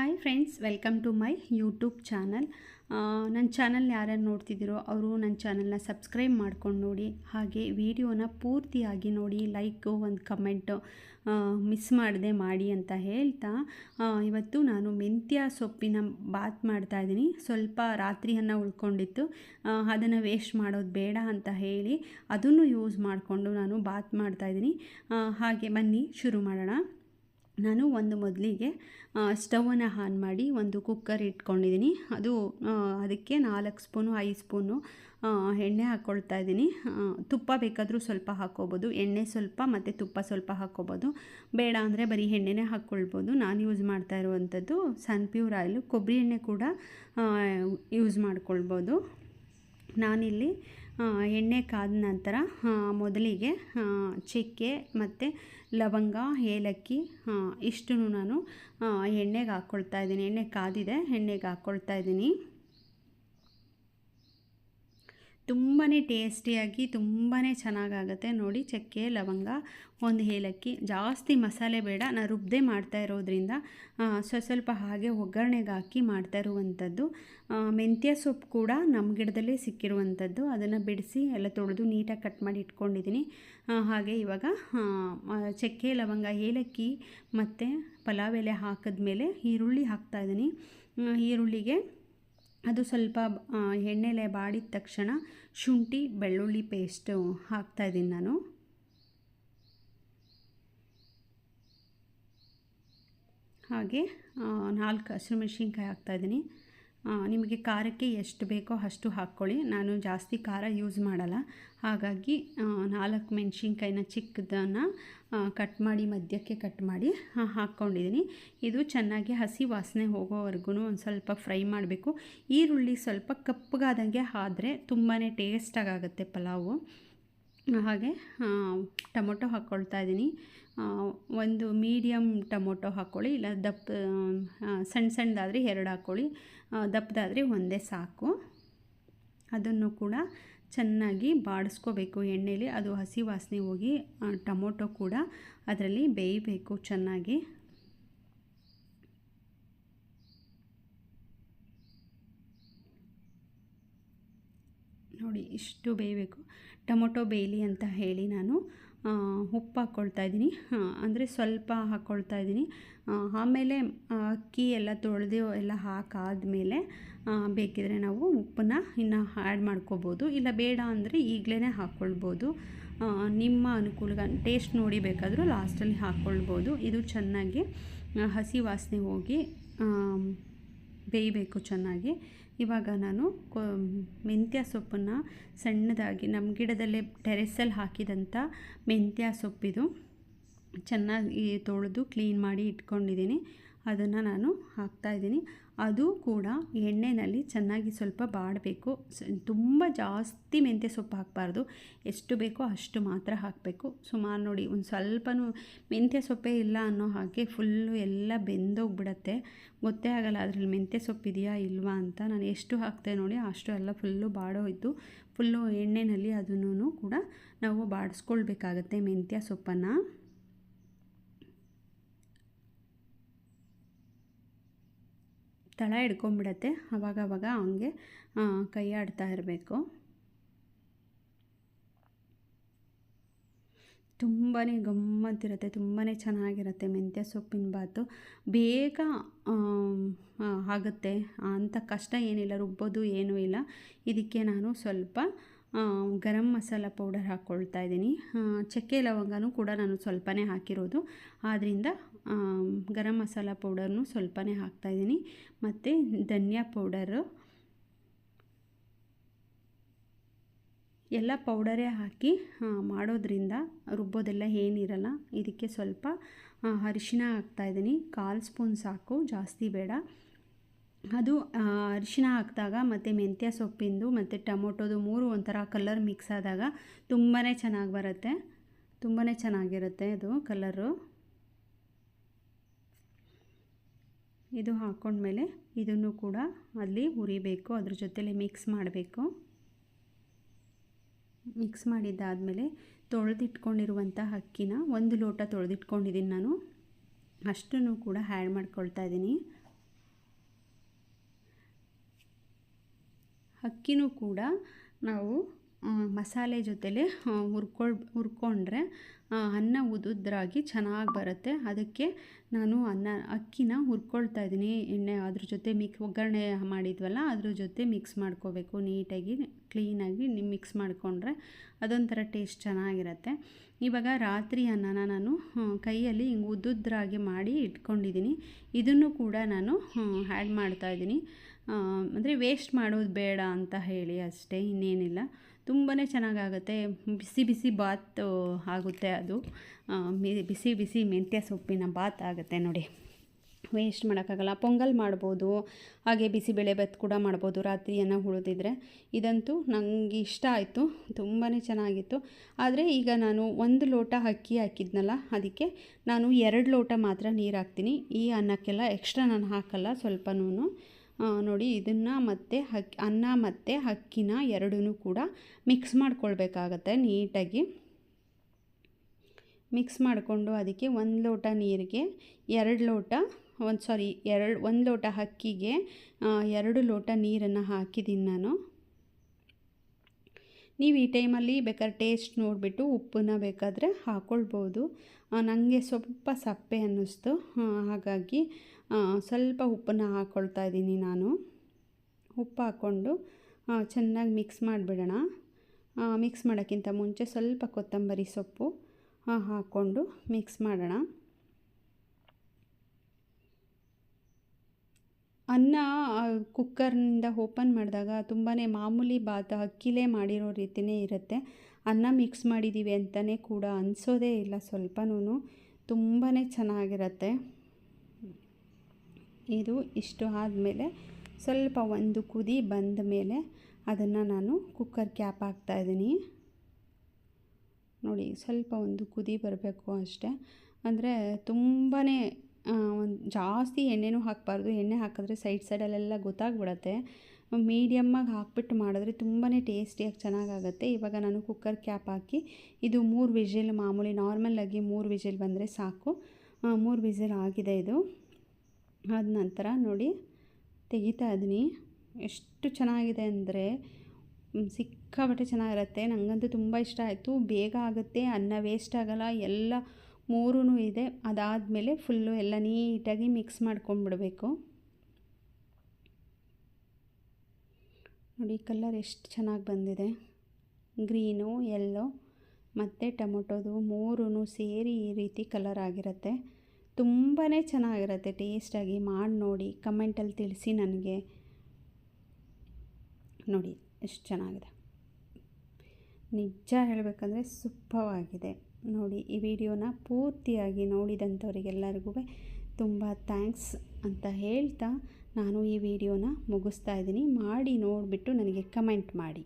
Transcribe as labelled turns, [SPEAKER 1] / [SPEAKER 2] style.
[SPEAKER 1] Hi friends welcome to my YouTube channel ನನ್ನ channel ಯಾರ್ಯಾರು ನೋಡ್ತಿದ್ದೀರೋ ಅವರು ನನ್ನ ಚಾನಲ್ನ ಸಬ್ಸ್ಕ್ರೈಬ್ ಮಾಡ್ಕೊಂಡು ನೋಡಿ, ಹಾಗೆ ವಿಡಿಯೋನ ಪೂರ್ತಿಯಾಗಿ ನೋಡಿ ಲೈಕು ಒಂದು ಕಮೆಂಟು ಮಿಸ್ ಮಾಡದೆ ಮಾಡಿ ಅಂತ ಹೇಳ್ತಾ ಇವತ್ತು ನಾನು ಮೆಂತ್ಯ ಸೊಪ್ಪಿನ ಬಾತ್ ಮಾಡ್ತಾಯಿದ್ದೀನಿ ಸ್ವಲ್ಪ ರಾತ್ರಿ ಅನ್ನ ಉಳ್ಕೊಂಡಿತ್ತು ಅದನ್ನು ವೇಸ್ಟ್ ಮಾಡೋದು ಬೇಡ ಅಂತ ಹೇಳಿ, ಅದನ್ನು ಯೂಸ್ ಮಾಡಿಕೊಂಡು ನಾನು ಬಾತ್ ಮಾಡ್ತಾಯಿದ್ದೀನಿ ಹಾಗೆ ಬನ್ನಿ, ಶುರು ಮಾಡೋಣ. ನಾನು ಒಂದು ಮೊದಲಿಗೆ ಸ್ಟವನ್ನು ಆನ್ ಮಾಡಿ ಒಂದು ಕುಕ್ಕರ್ ಇಟ್ಕೊಂಡಿದ್ದೀನಿ. ಅದು ಅದಕ್ಕೆ ನಾಲ್ಕು ಸ್ಪೂನು, ಐದು ಸ್ಪೂನು ಎಣ್ಣೆ ಹಾಕ್ಕೊಳ್ತಾ ಇದ್ದೀನಿ. ತುಪ್ಪ ಬೇಕಾದರೂ ಸ್ವಲ್ಪ ಹಾಕ್ಕೋಬೋದು ಎಣ್ಣೆ ಸ್ವಲ್ಪ ಮತ್ತು ತುಪ್ಪ ಸ್ವಲ್ಪ ಹಾಕ್ಕೋಬೋದು ಬೇಡ ಅಂದರೆ ಬರೀ ಎಣ್ಣೆನೇ ಹಾಕ್ಕೊಳ್ಬೋದು ನಾನು ಯೂಸ್ ಮಾಡ್ತಾ ಇರುವಂಥದ್ದು ಸನ್ ಪ್ಯೂರ್ ಆಯಿಲು. ಕೊಬ್ಬರಿ ಎಣ್ಣೆ ಕೂಡ ಯೂಸ್ ಮಾಡ್ಕೊಳ್ಬೋದು. ನಾನಿಲ್ಲಿ ಎಣ್ಣೆ ಕಾದ ನಂತರ ಮೊದಲಿಗೆ ಚಕ್ಕೆ ಮತ್ತು ಲವಂಗ, ಏಲಕ್ಕಿ ಇಷ್ಟನ್ನು ನಾನು ಎಣ್ಣೆಗೆ ಹಾಕ್ಕೊಳ್ತಾ ಇದ್ದೀನಿ. ಎಣ್ಣೆ ಕಾದಿದೆ, ಎಣ್ಣೆಗೆ ಹಾಕ್ಕೊಳ್ತಾ ಇದ್ದೀನಿ. ತುಂಬಾ ಟೇಸ್ಟಿಯಾಗಿ ತುಂಬಾ ಚೆನ್ನಾಗಾಗುತ್ತೆ. ನೋಡಿ, ಚಕ್ಕೆ, ಲವಂಗ, ಒಂದು ಏಲಕ್ಕಿ, ಜಾಸ್ತಿ ಮಸಾಲೆ ಬೇಡ. ನಾನು ರುಬ್ಬದೆ ಮಾಡ್ತಾ ಇರೋದ್ರಿಂದ ಸ್ವಸ್ವಲ್ಪ ಸ್ವ ಸ್ವಲ್ಪ ಹಾಗೆ ಒಗ್ಗರಣೆಗೆ ಹಾಕಿ ಮಾಡ್ತಾ ಇರುವಂಥದ್ದು. ಮೆಂತ್ಯ ಸೊಪ್ಪು ಕೂಡ ನಮ್ಮ ಗಿಡದಲ್ಲೇ ಸಿಕ್ಕಿರುವಂಥದ್ದು. ಅದನ್ನು ಬಿಡಿಸಿ ಎಲ್ಲ ತೊಳೆದು ನೀಟಾಗಿ ಕಟ್ ಮಾಡಿ ಇಟ್ಕೊಂಡಿದ್ದೀನಿ. ಹಾಗೆ ಇವಾಗ ಚಕ್ಕೆ, ಲವಂಗ, ಏಲಕ್ಕಿ ಮತ್ತು ಪಲಾವ್ ಎಲೆ ಹಾಕಿದ್ಮೇಲೆ ಈರುಳ್ಳಿ ಹಾಕ್ತಾಯಿದ್ದೀನಿ ಈರುಳ್ಳಿಗೆ ಅದು ಸ್ವಲ್ಪ ಎಣ್ಣೆಲೆ ಬಾಡಿದ ತಕ್ಷಣ ಶುಂಠಿ, ಬೆಳ್ಳುಳ್ಳಿ ಪೇಸ್ಟು ಹಾಕ್ತಾಯಿದ್ದೀನಿ ನಾನು. ಹಾಗೆ ನಾಲ್ಕು ಹಸಿರು ಮೆಣಸಿನ್ಕಾಯಿ ಹಾಕ್ತಾಯಿದ್ದೀನಿ ನಿಮಗೆ ಖಾರಕ್ಕೆ ಎಷ್ಟು ಬೇಕೋ ಅಷ್ಟು ಹಾಕ್ಕೊಳ್ಳಿ. ನಾನು ಜಾಸ್ತಿ ಖಾರ ಯೂಸ್ ಮಾಡಲ್ಲ. ಹಾಗಾಗಿ ನಾಲ್ಕು ಮೆಣಸಿನ್ಕಾಯಿನ ಚಿಕ್ಕದನ್ನು ಕಟ್ ಮಾಡಿ, ಮಧ್ಯಕ್ಕೆ ಕಟ್ ಮಾಡಿ ಹಾಕ್ಕೊಂಡಿದ್ದೀನಿ. ಇದು ಚೆನ್ನಾಗಿ ಹಸಿ ವಾಸನೆ ಹೋಗೋವರೆಗೂ ಒಂದು ಸ್ವಲ್ಪ ಫ್ರೈ ಮಾಡಬೇಕು. ಈರುಳ್ಳಿ ಸ್ವಲ್ಪ ಕಪ್ಪಗಾದಂಗೆ ಆದರೆ ತುಂಬಾ ಟೇಸ್ಟಾಗುತ್ತೆ ಪಲಾವು. ಹಾಗೆ ಟೊಮೊಟೊ ಹಾಕ್ಕೊಳ್ತಾ ಇದ್ದೀನಿ. ಒಂದು ಮೀಡಿಯಮ್ ಟೊಮೊಟೊ ಹಾಕ್ಕೊಳ್ಳಿ. ಇಲ್ಲ ದಪ್ಪ ಸಣ್ಣ ಸಣ್ಣದಾದರೆ ಎರಡು ಹಾಕ್ಕೊಳ್ಳಿ. ದಪ್ಪದಾದರೆ ಒಂದೇ ಸಾಕು. ಅದನ್ನು ಕೂಡ ಚೆನ್ನಾಗಿ ಬಾಡಿಸ್ಕೋಬೇಕು ಎಣ್ಣೆಯಲ್ಲಿ ಅದು ಹಸಿ ವಾಸನೆ ಹೋಗಿ ಟೊಮೊಟೊ ಕೂಡ ಅದರಲ್ಲಿ ಬೇಯಬೇಕು ಚೆನ್ನಾಗಿ. ನೋಡಿ, ಇಷ್ಟು ಬೇಯಬೇಕು. ಟೊಮೊಟೊ ಬೇಯಲಿ ಅಂತ ಹೇಳಿ ನಾನು. ಉಪ್ಪು ಹಾಕ್ಕೊಳ್ತಾ ಇದ್ದೀನಿ. ಅಂದರೆ ಸ್ವಲ್ಪ ಹಾಕ್ಕೊಳ್ತಾ ಇದ್ದೀನಿ. ಆಮೇಲೆ ಅಕ್ಕಿ ಎಲ್ಲ ತೊಳೆದು ಎಲ್ಲ ಹಾಕಾದಮೇಲೆ ಬೇಕಿದ್ರೆ ನಾವು ಉಪ್ಪನ್ನ ಇನ್ನು ಆ್ಯಡ್ ಮಾಡ್ಕೋಬೋದು. ಇಲ್ಲ ಬೇಡ ಅಂದರೆ ಈಗಲೇ ಹಾಕ್ಕೊಳ್ಬೋದು ನಿಮ್ಮ ಅನುಕೂಲ ಟೇಸ್ಟ್ ನೋಡಿ ಬೇಕಾದರೂ ಲಾಸ್ಟಲ್ಲಿ ಹಾಕ್ಕೊಳ್ಬೋದು ಇದು ಚೆನ್ನಾಗಿ ಹಸಿ ವಾಸನೆ ಹೋಗಿ ಬೇಯಬೇಕು ಚೆನ್ನಾಗಿ. ಇವಾಗ ನಾನು ಕೊ ಮೆಂತ್ಯ ಸೊಪ್ಪನ್ನು ಸಣ್ಣದಾಗಿ ನಮ್ಮ ಗಿಡದಲ್ಲೇ ಟೆರೆಸಲ್ಲಿ ಹಾಕಿದಂಥ ಮೆಂತ್ಯ ಸೊಪ್ಪಿದು ಚೆನ್ನಾಗಿ ತೊಳೆದು ಕ್ಲೀನ್ ಮಾಡಿ ಇಟ್ಕೊಂಡಿದ್ದೀನಿ. ಅದನ್ನು ನಾನು ಹಾಕ್ತಾಯಿದ್ದೀನಿ ಅದು ಕೂಡ ಎಣ್ಣೆಯಲ್ಲಿ ಚೆನ್ನಾಗಿ ಸ್ವಲ್ಪ ಬಾಡಬೇಕು. ತುಂಬ ಜಾಸ್ತಿ ಮೆಂತ್ಯ ಸೊಪ್ಪು ಹಾಕಬಾರ್ದು. ಎಷ್ಟು ಬೇಕೋ ಅಷ್ಟು ಮಾತ್ರ ಹಾಕಬೇಕು. ಸುಮಾರು ನೋಡಿ, ಒಂದು ಸ್ವಲ್ಪನೂ ಮೆಂತ್ಯ ಸೊಪ್ಪೇ ಇಲ್ಲ ಅನ್ನೋ ಹಾಗೆ ಫುಲ್ಲು ಎಲ್ಲ ಬೆಂದೋಗ್ಬಿಡತ್ತೆ. ಗೊತ್ತೇ ಆಗಲ್ಲ ಅದರಲ್ಲಿ ಮೆಂತ್ಯ ಸೊಪ್ಪು ಇದೆಯಾ ಇಲ್ವಾ ಅಂತ. ನಾನು ಎಷ್ಟು ಹಾಕ್ತೆ ನೋಡಿ, ಅಷ್ಟು ಎಲ್ಲ ಫುಲ್ಲು ಬಾಡೋಯಿತು. ಫುಲ್ಲು ಎಣ್ಣೆಯಲ್ಲಿ ಅದನ್ನು ಕೂಡ ನಾವು ಬಾಡಿಸ್ಕೊಳ್ಬೇಕಾಗತ್ತೆ ಮೆಂತ್ಯ ಸೊಪ್ಪನ್ನು. ತಳ ಹಿಡ್ಕೊಂಬಿಡತ್ತೆ ಅವಾಗವಾಗ ಹಂಗೆ ಆಡ್ತಾ ಇರಬೇಕು. ತುಂಬಾ ಗಮ್ಮತ್ತಿರುತ್ತೆ ತುಂಬಾ ಚೆನ್ನಾಗಿರುತ್ತೆ ಮೆಂತ್ಯ ಸೊಪ್ಪಿನ ಬಾತು. ಬೇಗ ಆಗುತ್ತೆ. ಅಂಥ ಕಷ್ಟ ಏನಿಲ್ಲ, ರುಬ್ಬೋದು ಏನೂ ಇಲ್ಲ. ಇದಕ್ಕೆ ನಾನು ಸ್ವಲ್ಪ ಗರಂ ಮಸಾಲ ಪೌಡರ್ ಹಾಕ್ಕೊಳ್ತಾ ಇದ್ದೀನಿ. ಚಕ್ಕೆ ಲವಂಗನೂ ಕೂಡ ನಾನು ಸ್ವಲ್ಪನೇ ಹಾಕಿರೋದು. ಆದ್ದರಿಂದ ಗರಂ ಮಸಾಲ ಪೌಡರ್ನು ಸ್ವಲ್ಪನೇ ಹಾಕ್ತಾಯಿದ್ದೀನಿ ಮತ್ತು ಧನಿಯಾ ಪೌಡರು. ಎಲ್ಲ ಪೌಡರೇ ಹಾಕಿ ಮಾಡೋದ್ರಿಂದ ರುಬ್ಬೋದೆಲ್ಲ ಏನಿರಲ್ಲ, ಇದಕ್ಕೆ ಸ್ವಲ್ಪ ಅರಿಶಿನ ಹಾಕ್ತಾಯಿದ್ದೀನಿ ಕಾಲು ಸ್ಪೂನ್ ಸಾಕು, ಜಾಸ್ತಿ ಬೇಡ. ಅದು ಅರಿಶಿನ ಹಾಕಿದಾಗ ಮತ್ತು ಮೆಂತ್ಯ ಸೊಪ್ಪಿಂದು ಮತ್ತು ಟೊಮೊಟೊದು ಮೂರು ಒಂಥರ ಕಲರ್ ಮಿಕ್ಸ್ ಆದಾಗ ತುಂಬಾ ಚೆನ್ನಾಗಿ ಬರುತ್ತೆ. ತುಂಬಾ ಚೆನ್ನಾಗಿರುತ್ತೆ ಇದು ಕಲರು ಇದು ಹಾಕ್ಕೊಂಡ್ಮೇಲೆ ಇದನ್ನು ಕೂಡ ಅಲ್ಲಿ ಹುರಿಬೇಕು, ಅದ್ರ ಜೊತೆಲಿ ಮಿಕ್ಸ್ ಮಾಡಬೇಕು. ಮಿಕ್ಸ್ ಮಾಡಿದ್ದಾದಮೇಲೆ ತೊಳೆದಿಟ್ಕೊಂಡಿರುವಂಥ ಅಕ್ಕಿನ ಒಂದು ಲೋಟ ತೊಳೆದಿಟ್ಕೊಂಡಿದ್ದೀನಿ ನಾನು. ಅಷ್ಟನ್ನು ಕೂಡ ಆ್ಯಡ್ ಮಾಡ್ಕೊಳ್ತಾ ಇದ್ದೀನಿ. ಅಕ್ಕಿನೂ ಕೂಡ ನಾವು ಮಸಾಲೆ ಜೊತೆಲೆ ಹುರ್ಕೊಳ್, ಹುರ್ಕೊಂಡ್ರೆ ಅನ್ನ ಉದುದ್ರಾಗಿ ಚೆನ್ನಾಗಿ ಬರುತ್ತೆ. ಅದಕ್ಕೆ ನಾನು ಅನ್ನ, ಅಕ್ಕಿನ ಹುರ್ಕೊಳ್ತಾ ಇದ್ದೀನಿ. ಎಣ್ಣೆ ಅದ್ರ ಜೊತೆ ಮಿಕ್ ಒಗ್ಗರಣೆ ಮಾಡಿದ್ವಲ್ಲ, ಅದ್ರ ಜೊತೆ ಮಿಕ್ಸ್ ಮಾಡ್ಕೋಬೇಕು. ನೀಟಾಗಿ ಕ್ಲೀನಾಗಿ ಮಿಕ್ಸ್ ಮಾಡಿಕೊಂಡ್ರೆ ಅದೊಂಥರ ಟೇಸ್ಟ್ ಚೆನ್ನಾಗಿರುತ್ತೆ. ಇವಾಗ ರಾತ್ರಿ ಅನ್ನನ ನಾನು ಕೈಯಲ್ಲಿ ಹಿಂಗೆ ಉದ್ದುದ್ರಾಗಿ ಮಾಡಿ ಇಟ್ಕೊಂಡಿದ್ದೀನಿ ಇದನ್ನು ಕೂಡ ನಾನು ಆ್ಯಡ್ ಮಾಡ್ತಾಯಿದ್ದೀನಿ ಅಂದರೆ ವೇಸ್ಟ್ ಮಾಡೋದು ಬೇಡ ಅಂತ ಹೇಳಿ ಅಷ್ಟೇ, ಇನ್ನೇನಿಲ್ಲ. ತುಂಬಾ ಚೆನ್ನಾಗಾಗುತ್ತೆ. ಬಿಸಿ ಬಿಸಿ ಬಾತ್ ಆಗುತ್ತೆ ಅದು. ಬಿಸಿ ಬಿಸಿ ಮೆಂತ್ಯ ಸೊಪ್ಪಿನ ಬಾತ್ ಆಗುತ್ತೆ ನೋಡಿ. ವೇಸ್ಟ್ ಮಾಡೋಕ್ಕಾಗಲ್ಲ, ಪೊಂಗಲ್ ಮಾಡ್ಬೋದು, ಹಾಗೆ ಬಿಸಿಬೇಳೆ ಬತ್ ಕೂಡ ಮಾಡ್ಬೋದು ರಾತ್ರಿ ಅನ್ನ ಉಳಿದಿದ್ರೆ ಇದಂತೂ ನನಗೆ ಇಷ್ಟ ಆಯಿತು ತುಂಬಾ ಚೆನ್ನಾಗಿತ್ತು. ಆದರೆ ಈಗ ನಾನು ಒಂದು ಲೋಟ ಅಕ್ಕಿ ಹಾಕಿದ್ನಲ್ಲ, ಅದಕ್ಕೆ ನಾನು ಎರಡು ಲೋಟ ಮಾತ್ರ ನೀರು ಹಾಕ್ತೀನಿ. ಈ ಅನ್ನಕ್ಕೆಲ್ಲ ಎಕ್ಸ್ಟ್ರಾ ನಾನು ಹಾಕಲ್ಲ ಸ್ವಲ್ಪನೂ ನೋಡಿ ಇದನ್ನು ಮತ್ತು ಹಕ್ಕಿ ಅನ್ನ ಮತ್ತು ಅಕ್ಕಿನ ಎರಡೂ ಕೂಡ ಮಿಕ್ಸ್ ಮಾಡ್ಕೊಳ್ಬೇಕಾಗತ್ತೆ ನೀಟಾಗಿ. ಮಿಕ್ಸ್ ಮಾಡಿಕೊಂಡು ಅದಕ್ಕೆ ಒಂದು ಲೋಟ ನೀರಿಗೆ, ಎರಡು ಲೋಟ ಒಂದು ಸಾರಿ ಎರಡು, ಒಂದು ಲೋಟ ಅಕ್ಕಿಗೆ ಎರಡು ಲೋಟ ನೀರನ್ನು ಹಾಕಿದ್ದೀನಿ ನಾನು. ನೀವು ಈ ಟೈಮಲ್ಲಿ ಬೇಕಾದ್ರೆ ಟೇಸ್ಟ್ ನೋಡಿಬಿಟ್ಟು ಉಪ್ಪನ್ನ ಬೇಕಾದರೆ ಹಾಕ್ಕೊಳ್ಬೋದು ನನಗೆ ಸ್ವಲ್ಪ ಸಪ್ಪೆ ಅನ್ನಿಸ್ತು. ಹಾಗಾಗಿ ಸ್ವಲ್ಪ ಉಪ್ಪನ್ನು ಹಾಕ್ಕೊಳ್ತಾ ಇದ್ದೀನಿ ನಾನು. ಉಪ್ಪು ಹಾಕ್ಕೊಂಡು ಚೆನ್ನಾಗಿ ಮಿಕ್ಸ್ ಮಾಡಿಬಿಡೋಣ. ಮಿಕ್ಸ್ ಮಾಡೋಕ್ಕಿಂತ ಮುಂಚೆ ಸ್ವಲ್ಪ ಕೊತ್ತಂಬರಿ ಸೊಪ್ಪು ಹಾಕ್ಕೊಂಡು ಮಿಕ್ಸ್ ಮಾಡೋಣ. ಅನ್ನ ಕುಕ್ಕರ್ನಿಂದ ಓಪನ್ ಮಾಡಿದಾಗ ತುಂಬಾ ಮಾಮೂಲಿ ಬಾತ್, ಅಕ್ಕಿಲೇ ಮಾಡಿರೋ ರೀತಿಯೇ ಇರುತ್ತೆ. ಅನ್ನ ಮಿಕ್ಸ್ ಮಾಡಿದ್ದೀವಿ ಅಂತಲೇ ಕೂಡ ಅನಿಸೋದೇ ಇಲ್ಲ ಸ್ವಲ್ಪನೂ ತುಂಬಾ ಚೆನ್ನಾಗಿರುತ್ತೆ. ಇದು ಇಷ್ಟು ಆದಮೇಲೆ ಸ್ವಲ್ಪ ಒಂದು ಕುದಿ ಬಂದ ಮೇಲೆ ಅದನ್ನು ನಾನು ಕುಕ್ಕರ್ ಕ್ಯಾಪ್ ಹಾಕ್ತಾಯಿದ್ದೀನಿ ನೋಡಿ, ಸ್ವಲ್ಪ ಒಂದು ಕುದಿ ಬರಬೇಕು ಅಷ್ಟೇ. ಅಂದರೆ ತುಂಬಾ ಒಂದು ಜಾಸ್ತಿ ಎಣ್ಣೆನೂ ಹಾಕಬಾರ್ದು. ಎಣ್ಣೆ ಹಾಕಿದ್ರೆ ಸೈಡ್ ಸೈಡಲ್ಲೆಲ್ಲ ಗೊತ್ತಾಗ್ಬಿಡತ್ತೆ. ಮೀಡಿಯಮ್ಮಾಗಿ ಹಾಕ್ಬಿಟ್ಟು ಮಾಡಿದ್ರೆ ತುಂಬಾ ಟೇಸ್ಟಿಯಾಗಿ ಚೆನ್ನಾಗಾಗತ್ತೆ. ಇವಾಗ ನಾನು ಕುಕ್ಕರ್ ಕ್ಯಾಪ್ ಹಾಕಿ ಇದು ಮೂರು ವಿಜಿಲ್ ಮಾಮೂಲಿ ನಾರ್ಮಲಾಗಿ ಮೂರು ವಿಜಿಲ್ ಬಂದರೆ ಸಾಕು. ಮೂರು ವಿಜಿಲ್ ಆಗಿದೆ ಇದು. ಆದ ನಂತರ ನೋಡಿ, ತೆಗಿತಾ ಇದ್ದೀನಿ. ಎಷ್ಟು ಚೆನ್ನಾಗಿದೆ ಅಂದರೆ ಸಿಕ್ಕಾಬಟ್ಟೆ ಚೆನ್ನಾಗಿರುತ್ತೆ. ನನಗಂತೂ ತುಂಬ ಇಷ್ಟ ಆಯಿತು. ಬೇಗ ಆಗುತ್ತೆ. ಅನ್ನ ವೇಸ್ಟ್ ಆಗೋಲ್ಲ. ಎಲ್ಲ ಮೂರೂ ಇದೆ. ಅದಾದಮೇಲೆ ಫುಲ್ಲು ಎಲ್ಲ ನೀಟಾಗಿ ಮಿಕ್ಸ್ ಮಾಡ್ಕೊಂಡ್ಬಿಡಬೇಕು. ನೋಡಿ ಕಲರ್ ಎಷ್ಟು ಚೆನ್ನಾಗಿ ಬಂದಿದೆ. ಗ್ರೀನು ಎಲ್ಲೋ ಮತ್ತು ಟೊಮೊಟೊದು ಮೂರೂ ಸೇರಿ ಈ ರೀತಿ ಕಲರ್ ಆಗಿರುತ್ತೆ. ತುಂಬಾ ಚೆನ್ನಾಗಿರುತ್ತೆ. ಟೇಸ್ಟಾಗಿ ಮಾಡಿ ನೋಡಿ. ಕಮೆಂಟಲ್ಲಿ ತಿಳಿಸಿ ನನಗೆ. ನೋಡಿ, ಎಷ್ಟು ಚೆನ್ನಾಗಿದೆ. ನಿಜ ಹೇಳಬೇಕಂದ್ರೆ ಸೂಪವಾಗಿದೆ. ನೋಡಿ ಈ ವಿಡಿಯೋನ ಪೂರ್ತಿಯಾಗಿ ನೋಡಿದಂಥವ್ರಿಗೆಲ್ಲರಿಗೂ ತುಂಬ ಥ್ಯಾಂಕ್ಸ್ ಅಂತ ಹೇಳ್ತಾ ನಾನು ಈ ವಿಡಿಯೋನ ಮುಗಿಸ್ತಾ ಇದ್ದೀನಿ. ಮಾಡಿ ನೋಡಿಬಿಟ್ಟು ನನಗೆ ಕಮೆಂಟ್ ಮಾಡಿ.